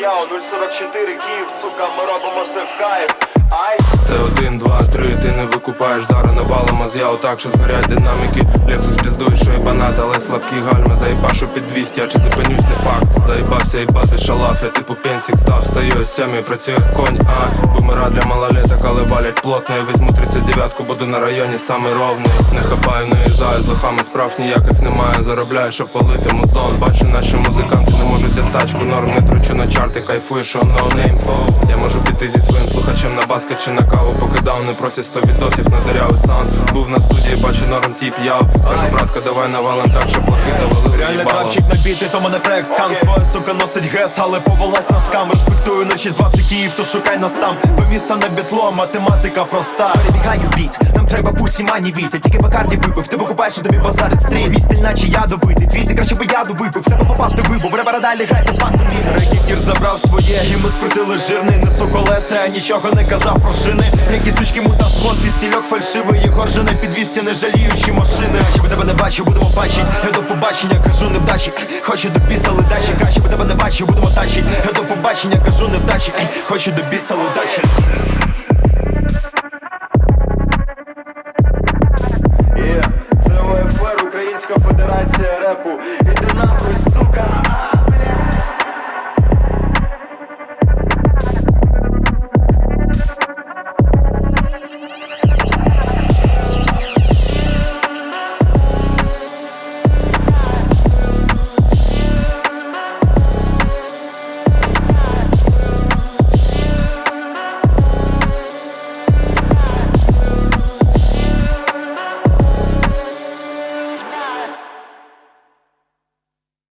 Яо 044 Київ, сука, ми робимо це в кайф. Ай Це один, два, три, ти не викупаєш зараз навалимо з яу так, що згорять динаміки. Лексус піздує, що ібанат, але слабкі гальми. Заїбашу під 200, а чи зупинюсь не факт. Заїбався їбати шалафи, типу пенсік став Стою ось сьомі, працює конь, а. Бумера для малолеток, але валять плотно. Я візьму 39-ку, буду на районі саме ровний. Не хапаю, не їжджаю, з лохами справ ніяких немає. Заробляю, щоб валити музон. Бачу, наші музиканти не можуть взяти тачку Норм. Не тручу на чарти, кайфую, що no Я можу піти зі своїм слухачем на баскет чи на каву Покидав, не просять 100 відосів на дирявий саунд Був на студії, бачу норм тіп, я Кажу, братка, давай навалим так, щоб лохи завалили Реальний їбало кравчик на біти, то мене трек скан Твоя сука носить гес, але повелась на скам. Респектую на 620 Київ, то шукай нас там. Ви місто на бітло, математика проста. Перебігаю біт, нам треба пусі мані віти Тільки по карті випив, ти викупаєш, що тобі базарить стрій Мій стиль наче ядовитий, твій ти краще би яду випив тебе попав, ти вибув, ребера далі грайте в пантомімі. Рекетір забрав і скрутили жирний Несу колеса, я нічого не казав про шини. Які сучки мута сход, твій стільок фальшивий Єгор жене під 200, не жаліючи машини. Щоб тебе не бачив, будемо бачить. Я до побачення, кажу невдачі Хочу до біса ледачі, краще би тебе не бачив, будемо тачить. Я до побачення, кажу невдачі Ей, Хочу до біса ледачі це ОФР, Українська Федерація репу